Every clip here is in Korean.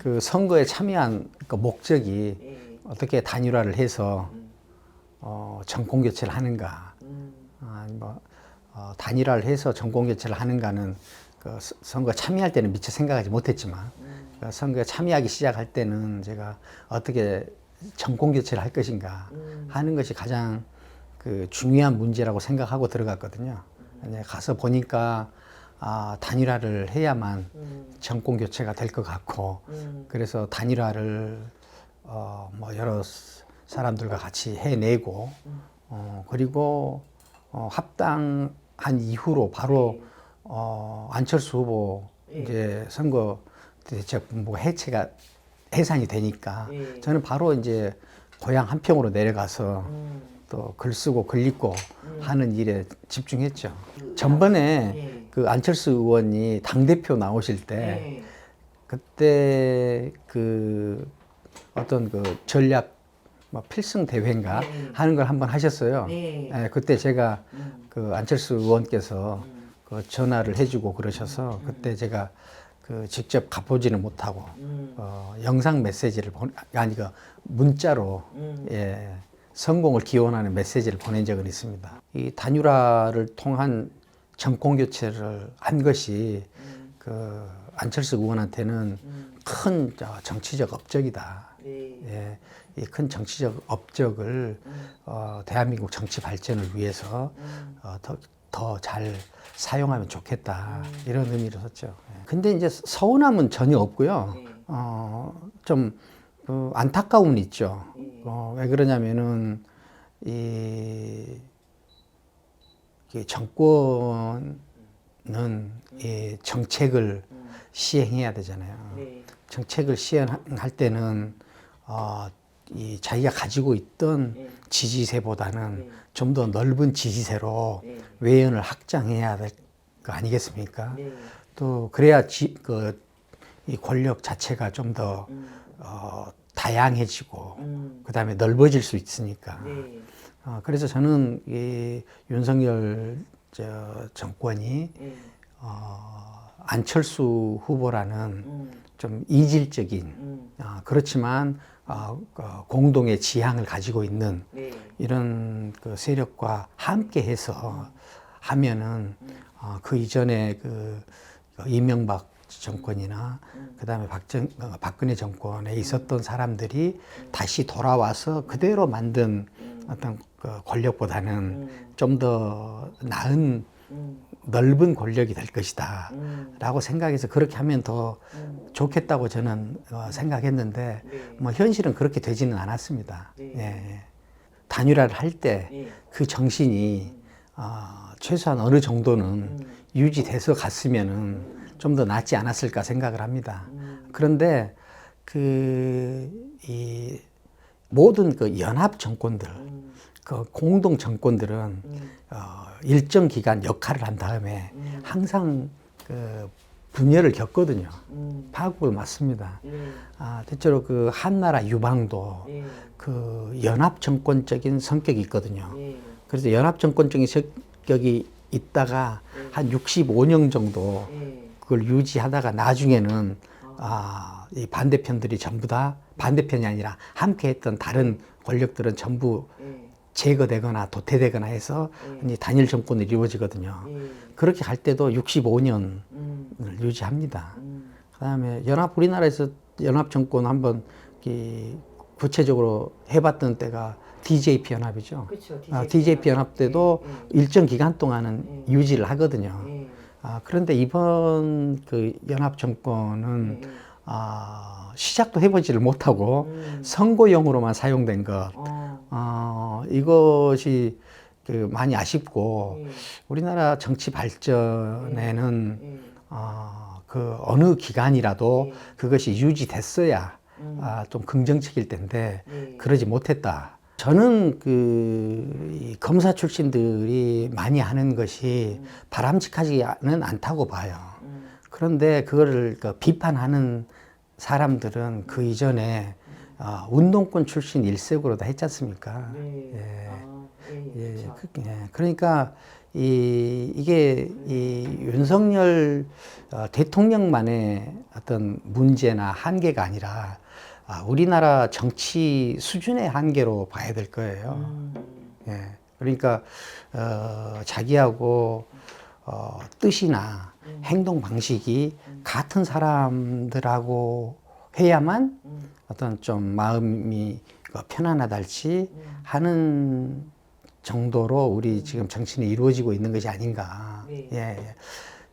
그 선거에 참여한 그 목적이 예. 어떻게 단일화를 해서 음. 어, 정권 교체를 하는가, 음. 아니 뭐 어, 단일화를 해서 정권 교체를 하는가는 그 서- 선거 참여할 때는 미처 생각하지 못했지만 음. 그 선거에 참여하기 시작할 때는 제가 어떻게 정권 교체를 할 것인가 음. 하는 것이 가장 그 중요한 문제라고 생각하고 들어갔거든요. 이제 가서 보니까 아, 단일화를 해야만 음. 정권 교체가 될 것 같고 음. 그래서 단일화를 어, 뭐 여러 스- 사람들과 같이 해내고 어, 그리고 어, 합당한 이후로 바로 어, 안철수 후보 예. 이제 선거 대책본부 해체가 해산이 되니까 예. 저는 바로 이제 고향 한평으로 내려가서 음. 또글 쓰고 글 읽고 하는 일에 집중했죠. 전번에 예. 그 안철수 의원이 당 대표 나오실 때 예. 그때 그 어떤 그 전략 뭐 필승 대회인가 네. 하는 걸 한번 하셨어요. 네. 예, 그때 제가 음. 그 안철수 의원께서 음. 그 전화를 해주고 그러셔서 그때 제가 그 직접 가보지는 못하고 음. 어, 영상 메시지를 보 아니 그 문자로 음. 예, 성공을 기원하는 메시지를 보낸 적은 있습니다. 이 단일화를 통한 정권 교체를 한 것이 음. 그 안철수 의원한테는 음. 큰 저, 정치적 업적이다. 네. 예, 이 큰 정치적 업적을 음. 어, 대한민국 정치 발전을 위해서 음. 어, 더잘 사용하면 좋겠다 이런 의미로 썼죠. 예. 근데 이제 서운함은 전혀 없고요. 네. 어, 좀 그, 안타까움은 있죠. 예. 어, 왜 그러냐면은 이, 이 정권은 이 정책을 음. 시행해야 되잖아요. 네. 정책을 시행할 때는 어, 이 자기가 가지고 있던 네. 지지세보다는 네. 좀더 넓은 지지세로 네. 외연을 확장해야 될 거 아니겠습니까? 네. 또 그래야 지, 그, 이 권력 자체가 좀더 음. 어, 다양해지고 음. 그 다음에 넓어질 수 있으니까. 네. 어, 그래서 저는 이 윤석열 저 정권이 네. 어, 안철수 후보라는 음. 좀 이질적인 음. 어, 그렇지만 어, 어, 공동의 지향을 가지고 있는 네. 이런 그 세력과 함께해서 하면은 어, 그 이전에 그 이명박 정권이나 그다음에 박정 어, 박근혜 정권에 있었던 사람들이 다시 돌아와서 그대로 만든 어떤 그 권력보다는 음. 좀더 나은 음. 넓은 권력이 될 것이다. 음. 라고 생각해서 그렇게 하면 더 음. 좋겠다고 저는 어, 생각했는데 네. 뭐 현실은 그렇게 되지는 않았습니다. 네. 예. 단일화를 할 때그 예. 정신이 어, 최소한 어느 정도는 음. 유지돼서 갔으면은 좀더 낫지 않았을까 생각을 합니다. 음. 그런데 그이 모든 그 연합 정권들, 음. 그 공동 정권들은 음. 어, 일정 기간 역할을 한 다음에 음. 항상 그 분열을 겪거든요. 음. 파국을 맞습니다. 네. 아, 대체로 그 한나라 유방도 네. 그 연합 정권적인 성격이 있거든요. 네. 그래서 연합 정권적인 성격이 있다가 한 65년 정도 네. 그걸 유지하다가 나중에는 아, 이 반대편들이 전부 다 반대편이 아니라 함께 했던 다른 권력들은 전부 네. 제거되거나 도태되거나 해서 이제 단일 정권이 이루어지거든요. 네. 그렇게 할 때도 65년을 음. 유지합니다. 음. 그다음에 연합 우리나라에서 연합 정권 한번 이 구체적으로 해봤던 때가 DJP 연합이죠. 그렇죠. 아, DJP 연합 때도 네. 일정 기간 동안은 유지를 하거든요. 네. 아, 그런데 이번 그 연합 정권은 네. 아, 시작도 해보지를 못하고 음. 선거용으로만 사용된 것. 어. 어, 이것이 그 많이 아쉽고 네. 우리나라 정치 발전에는 네. 어, 그 어느 기간이라도 네. 그것이 유지됐어야 음. 아, 좀 긍정적일 텐데 네. 그러지 못했다. 저는 그이 검사 출신들이 많이 하는 것이 바람직하지는 않다고 봐요. 음. 그런데 그거를 그 비판하는 사람들은 그 이전에 어, 운동권 출신 일색으로 다 했지 않습니까? 네. 예. 아, 예. 예, 그렇죠. 그, 예. 그러니까 이, 이게 이 윤석열 어, 대통령만의 어떤 문제나 한계가 아니라 아, 우리나라 정치 수준의 한계로 봐야 될 거예요. 예. 그러니까 어, 자기하고 어, 뜻이나 행동 방식이 같은 사람들하고 해야만 어떤 좀 마음이 그 편안하달지 하는 정도로 우리 지금 정치는 이루어지고 있는 것이 아닌가. 네. 예, 예.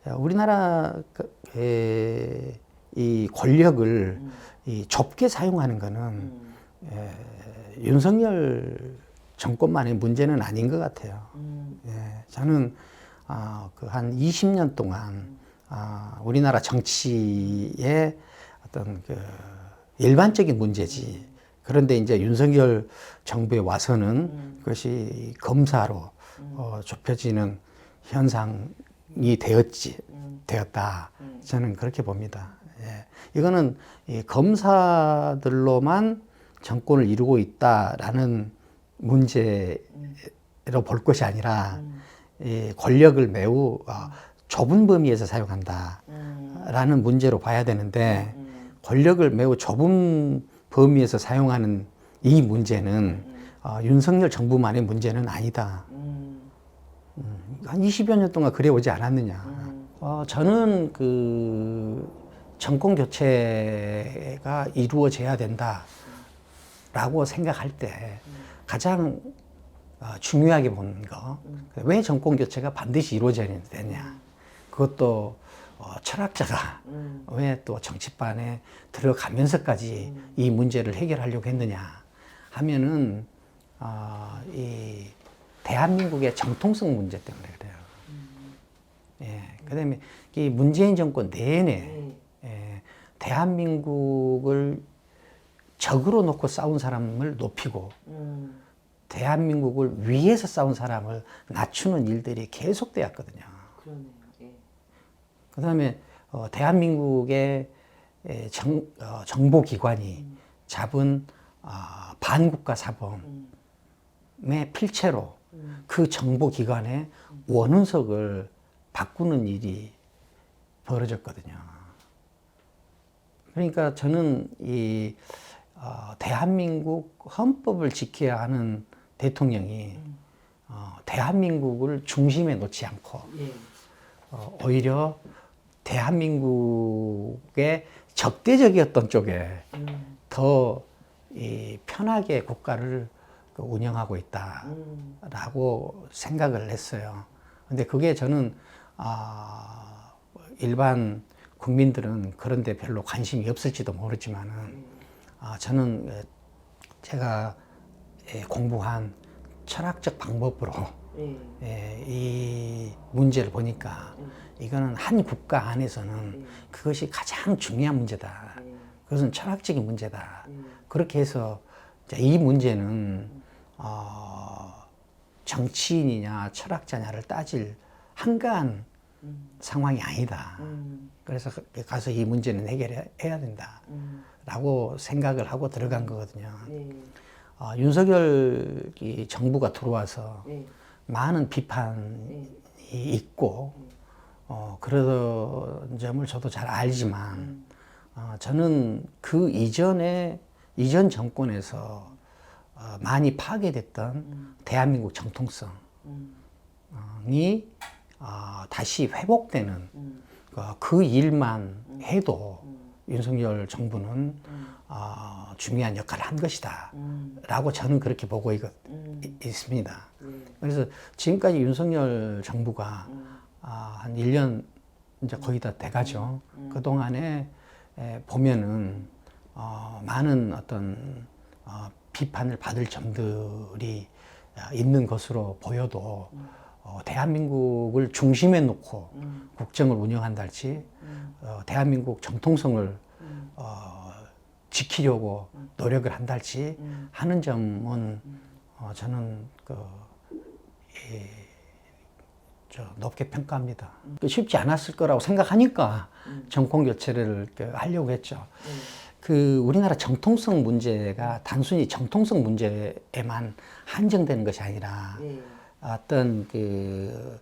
자, 우리나라 그, 에, 이 권력을 이 좁게 사용하는 거는 에, 윤석열 정권만의 문제는 아닌 것 같아요. 예, 저는 아, 그 한 20년 동안 아, 우리나라 정치의 어떤 그 일반적인 문제지. 그런데 이제 윤석열 정부에 와서는 그것이 검사로 어, 좁혀지는 현상이 되었지, 되었다. 저는 그렇게 봅니다. 예. 이거는 이 검사들로만 정권을 이루고 있다라는 문제로 볼 것이 아니라 이 권력을 매우 어, 좁은 범위에서 사용한다라는 문제로 봐야 되는데 권력을 매우 좁은 범위에서 사용하는 이 문제는 어, 윤석열 정부만의 문제는 아니다. 음, 한 20여 년 동안 그래 오지 않았느냐. 어, 저는 그 정권 교체가 이루어져야 된다라고 생각할 때 가장 어, 중요하게 보는 거. 왜 정권 교체가 반드시 이루어져야 되냐. 그것도 어, 철학자가 왜 또 정치판에 들어가면서까지 이 문제를 해결하려고 했느냐 하면은 어, 이 대한민국의 정통성 문제 때문에 그래요. 예, 그다음에 이 문재인 정권 내내 예, 대한민국을 적으로 놓고 싸운 사람을 높이고 대한민국을 위해서 싸운 사람을 낮추는 일들이 계속되었거든요. 그러네요. 예. 그 다음에 어, 대한민국의 에, 정, 어, 정보기관이 잡은 어, 반국가 사범의 필체로 그 정보기관의 원운석을 바꾸는 일이 벌어졌거든요. 그러니까 저는 이 어, 대한민국 헌법을 지켜야 하는 대통령이 어, 대한민국을 중심에 놓지 않고 예. 어, 오히려 대한민국의 적대적이었던 쪽에 더 이, 편하게 국가를 그 운영하고 있다라고 생각을 했어요. 근데 그게 저는 아, 일반 국민들은 그런데 별로 관심이 없을지도 모르지만은 아, 저는 에, 제가 에, 공부한 철학적 방법으로 예. 예, 이 문제를 보니까 이거는 한 국가 안에서는 그것이 가장 중요한 문제다. 그것은 철학적인 문제다. 그렇게 해서 이 문제는 어, 정치인이냐 철학자냐를 따질 한가한 상황이 아니다. 그래서 그- 가서 이 문제는 해결해야 된다. 라고 생각을 하고 들어간 거거든요. 예. 어, 윤석열 이 정부가 들어와서 예. 많은 비판이 있고 어, 그런 점을 저도 잘 알지만 어, 저는 그 이전에 이전 정권에서 어, 많이 파괴됐던 대한민국 정통성이 어, 다시 회복되는 어, 그 일만 해도 윤석열 정부는 어, 중요한 역할을 한 것이다. 라고 저는 그렇게 보고 있, 있습니다. 그래서 지금까지 윤석열 정부가 아, 한 1년 이제 거의 다 돼가죠. 그동안에 에, 보면은 어, 많은 어떤 어, 비판을 받을 점들이 아, 있는 것으로 보여도 어, 대한민국을 중심에 놓고 국정을 운영한달지 어, 대한민국 정통성을 어, 지키려고 노력을 한달지 하는 점은 어, 저는 그 이, 저 높게 평가합니다. 그 쉽지 않았을 거라고 생각하니까 정권 교체를 그 하려고 했죠. 그 우리나라 정통성 문제가 단순히 정통성 문제에만 한정되는 것이 아니라 예. 어떤 그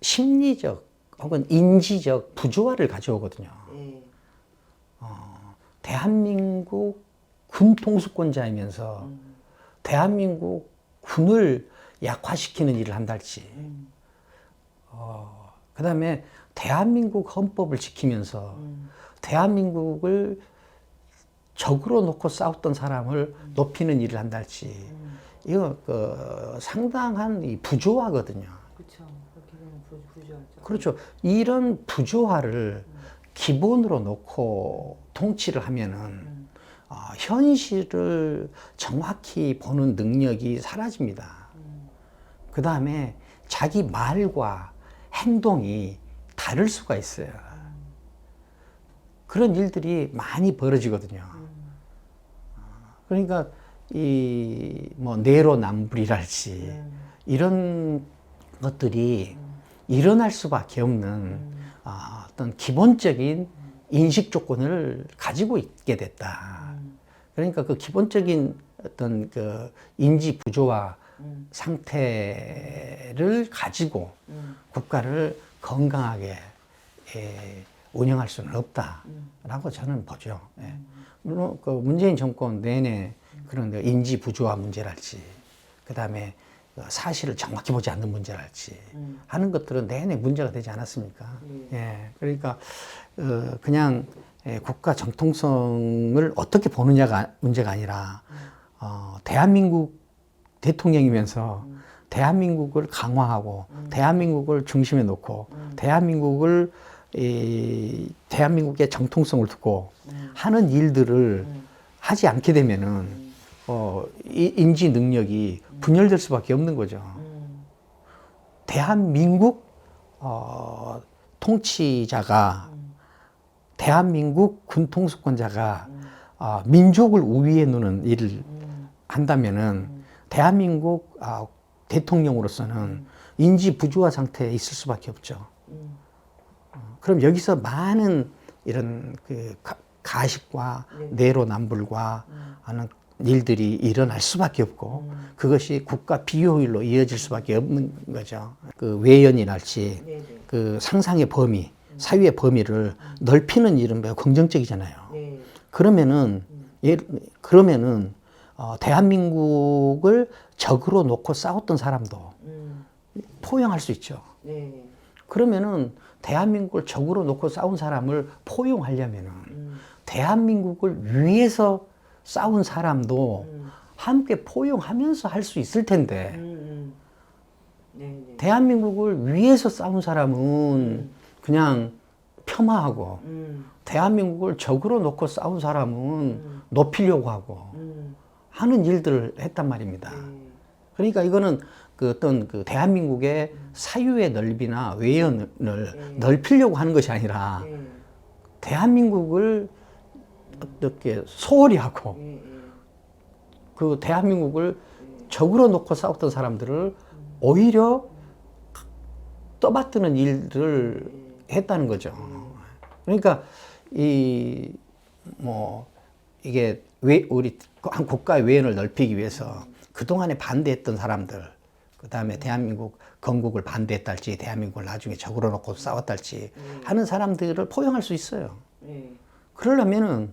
심리적 혹은 인지적 부조화를 가져오거든요. 예. 대한민국 군 통수권자이면서 음. 대한민국 군을 약화시키는 일을 한달지. 음. 어, 그 다음에 대한민국 헌법을 지키면서 음. 대한민국을 적으로 놓고 싸웠던 사람을 높이는 일을 한달지. 음. 이거 그 상당한 이 부조화거든요. 그렇죠. 부. 그렇죠. 이런 부조화를 기본으로 놓고 통치를 하면은 음. 어, 현실을 정확히 보는 능력이 사라집니다. 음. 그 다음에 자기 말과 행동이 다를 수가 있어요. 그런 일들이 많이 벌어지거든요. 그러니까 이 뭐 내로남불이랄지 음. 이런 것들이 일어날 수밖에 없는 아, 어떤 기본적인 인식 조건을 가지고 있게 됐다. 음. 그러니까 그 기본적인 어떤 그 인지 부조화 음. 상태를 가지고 음. 국가를 건강하게 예, 운영할 수는 음. 없다라고 저는 보죠. 예. 물론 그 문재인 정권 내내 그런 그 인지 부조화 문제랄지, 그 다음에 사실을 정확히 보지 않는 문제랄지 음. 하는 것들은 내내 문제가 되지 않았습니까? 음. 예, 그러니까 어, 그냥 예, 국가 정통성을 어떻게 보느냐가 문제가 아니라 어, 대한민국 대통령이면서 대한민국을 강화하고 대한민국을 중심에 놓고 대한민국을 이 대한민국의 정통성을 두고 하는 일들을 하지 않게 되면은 어, 이 인지 능력이 분열될 수밖에 없는 거죠. 음. 대한민국 어, 통치자가 대한민국 군 통수권자가 어, 민족을 우위에 두는 일을 음. 한다면은 대한민국 아, 대통령으로서는 인지 부조화 상태에 있을 수밖에 없죠. 음. 어, 그럼 여기서 많은 이런 그 가- 가식과 네. 내로남불과 하는 일들이 일어날 수밖에 없고 그것이 국가 비효율로 이어질 수밖에 없는 거죠. 그 외연이랄지 네, 네. 그 상상의 범위, 사유의 범위를 넓히는 일은 매우 긍정적이잖아요. 네. 그러면은 예, 그러면은 어, 대한민국을 적으로 놓고 싸웠던 사람도 음. 포용할 수 있죠. 네. 그러면은 대한민국을 적으로 놓고 싸운 사람을 포용하려면은 음. 대한민국을 위해서 싸운 사람도 음. 함께 포용하면서 할 수 있을 텐데 음. 음. 네, 네. 대한민국을 위해서 싸운 사람은 그냥 폄하하고 음. 대한민국을 적으로 놓고 싸운 사람은 높이려고 하고 음. 하는 일들을 했단 말입니다. 네. 그러니까 이거는 그 어떤 그 대한민국의 사유의 넓이나 외연을 넓히려고 하는 것이 아니라 네. 대한민국을 어떻게 소홀히 하고 네. 네. 그 대한민국을 적으로 놓고 싸웠던 사람들을 오히려 떠받드는 일들을 했다는 거죠. 그러니까 이 뭐 이게 왜 우리 한 국가의 외연을 넓히기 위해서 그 동안에 반대했던 사람들, 그 다음에 대한민국 건국을 반대했달지, 대한민국을 나중에 적으로 놓고 싸웠달지 하는 사람들을 포용할 수 있어요. 네. 그러려면은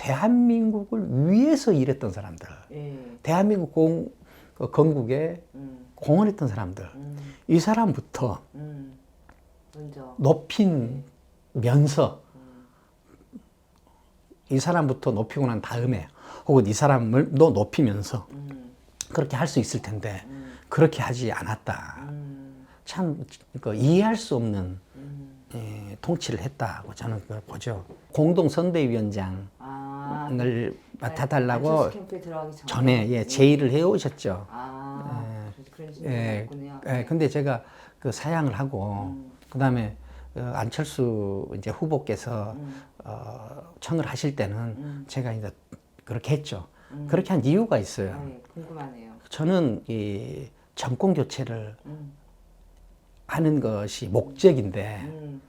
대한민국을 위해서 일했던 사람들, 네. 대한민국 공, 그 건국에 음. 공헌했던 사람들, 음. 이 사람부터 음. 높이면서 이 사람부터 높이고 난 다음에 혹은 이 사람을 또 높이면서 음. 그렇게 할 수 있을 텐데 그렇게 하지 않았다. 음. 참그 이해할 수 없는 음. 예, 통치를 했다고 저는 그걸 보죠. 공동 선대위원장을 아. 맡아달라고 안철수 캠프에 들어가기 전에. 예, 제의를 해오셨죠. 아. 예, 했군요. 예, 근데 제가 그 사양을 하고 그다음에 어, 안철수 이제 후보께서 어, 청을 하실 때는 제가 이제 그렇게 했죠. 그렇게 한 이유가 있어요. 네, 궁금하네요. 저는 이 정권 교체를 음. 하는 것이 목적인데 음.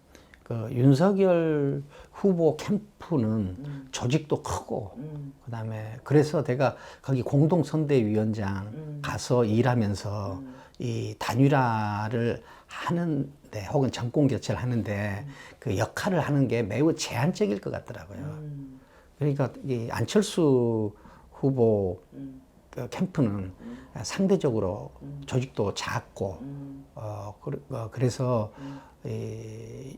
그 윤석열 후보 캠프는 조직도 크고 음. 그다음에 그래서 내가 거기 공동 선대위원장 가서 일하면서 이 단일화를 하는데 혹은 정권 교체를 하는데 그 역할을 하는 게 매우 제한적일 것 같더라고요. 음, 그러니까 이 안철수 후보 음, 그 캠프는 상대적으로 조직도 작고 음, 어, 그, 어 그래서 이,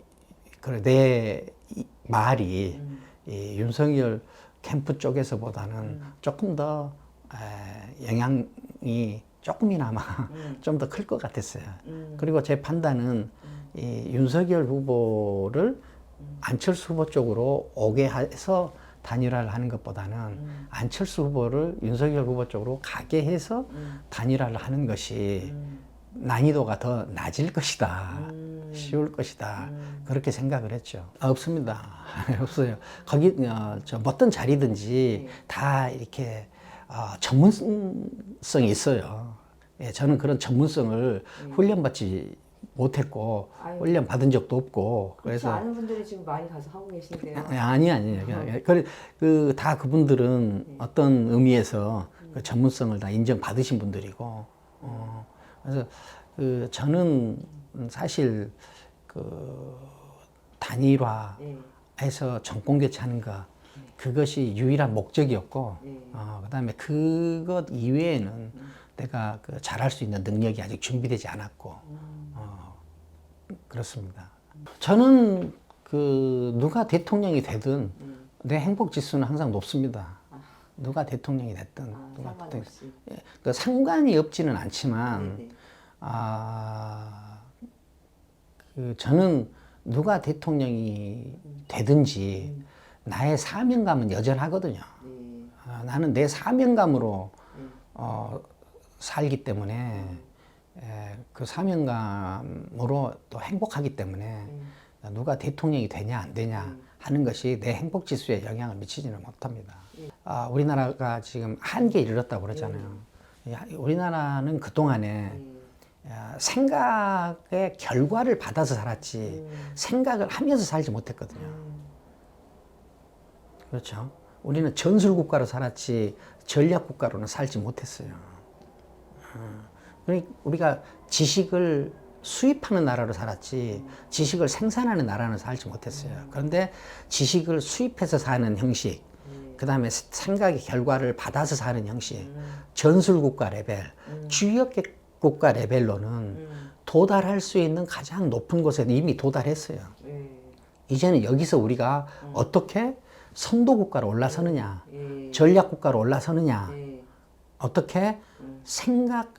그래 내 이- 말이 음. 이 윤석열 캠프 쪽에서보다는 조금 더 에, 영향이 조금이나마 좀더 클 것 같았어요. 음. 그리고 제 판단은 이 윤석열 후보를 안철수 후보 쪽으로 오게 해서 단일화를 하는 것보다는 안철수 후보를 윤석열 후보 쪽으로 가게 해서 단일화를 하는 것이 난이도가 더 낮을 것이다. 쉬울 것이다. 그렇게 생각을 했죠. 아, 없습니다. 없어요. 거기, 어, 저, 어떤 자리든지 다 이렇게, 어, 전문성이 있어요. 예, 저는 그런 전문성을 훈련받지 못했고, 아유. 훈련 받은 적도 없고, 그래서 그래서. 아는 분들이 지금 많이 가서 하고 계신데요. 아, 아니, 아니에요. 그냥 그, 그, 다 그분들은 어떤 의미에서 그 전문성을 다 인정 받으신 분들이고, 어, 그래서 그, 저는 사실 그, 단일화해서 네. 정권 교체하는 거, 그것이 유일한 목적이었고, 네. 어, 그 다음에 그것 이외에는 내가 그 잘할 수 있는 능력이 아직 준비되지 않았고, 어, 그렇습니다. 저는 그 누가 대통령이 되든 내 행복 지수는 항상 높습니다. 누가 대통령이 됐든 아, 상관없이. 예, 그 상관이 없지는 않지만 네, 네. 아, 그 저는 누가 대통령이 되든지 나의 사명감은 여전하거든요. 네. 아, 나는 내 사명감으로 네. 어, 살기 때문에 에, 그 사명감으로 또 행복하기 때문에 누가 대통령이 되냐 안 되냐 하는 것이 내 행복 지수에 영향을 미치지는 못합니다. 아, 우리나라가 지금 한계에 이르렀다고 그러잖아요. 야, 우리나라는 그 동안에 야, 생각의 결과를 받아서 살았지 생각을 하면서 살지 못했거든요. 그렇죠. 우리는 전술 국가로 살았지 전략 국가로는 살지 못했어요. 어, 그러니까 우리가 지식을 수입하는 나라로 살았지 지식을 생산하는 나라는 살지 못했어요. 그런데 지식을 수입해서 사는 형식, 그 다음에 생각의 결과를 받아서 사는 형식, 전술 국가 레벨, 주역 국가 레벨로는 도달할 수 있는 가장 높은 곳에 이미 도달했어요. 네. 이제는 여기서 우리가 어떻게 선도 국가로 올라서느냐, 예. 전략 국가로 올라서느냐, 네. 어떻게 생각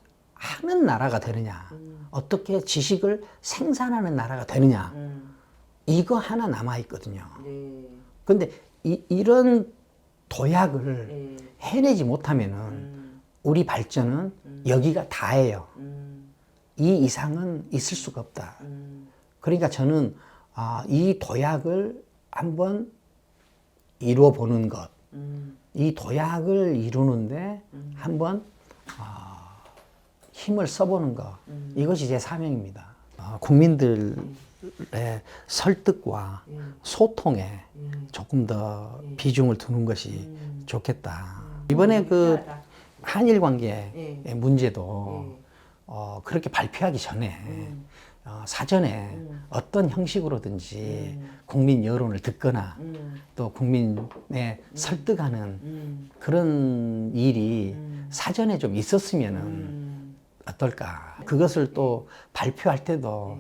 하는 나라가 되느냐, 어떻게 지식을 생산하는 나라가 되느냐, 음. 이거 하나 남아 있거든요. 네. 근데 이, 이런 도약을 네. 해내지 못하면은 음. 우리 발전은 여기가 다예요. 음. 이 이상은 있을 수가 없다. 음. 그러니까 저는 아, 이 도약을 한번 이루어 보는 것, 음. 이 도약을 이루는데 한번 아, 힘을 써보는 것, 이것이 제 사명입니다. 아, 국민들의 설득과 예. 소통에 예. 조금 더 비중을 두는 것이 음. 좋겠다. 이번에 그 필요하다. 한일 관계의 예. 문제도 예. 어, 그렇게 발표하기 전에 음. 어, 사전에 어떤 형식으로든지 국민 여론을 듣거나 음. 또 국민에 설득하는 음. 그런 일이 사전에 좀 있었으면은 음. 어떨까. 그것을 또 발표할 때도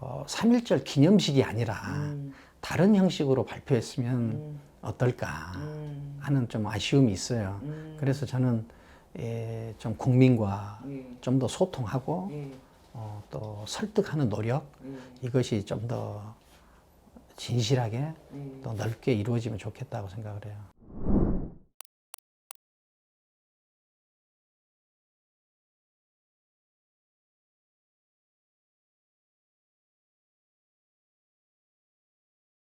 어, 3.1절 기념식이 아니라 음. 다른 형식으로 발표했으면 어떨까 음. 하는 좀 아쉬움이 있어요. 음. 그래서 저는 예, 좀 국민과 예. 좀더 소통하고 예. 어, 또 설득하는 노력 예. 이것이 좀 더 진실하게 예. 또 넓게 이루어지면 좋겠다고 생각을 해요.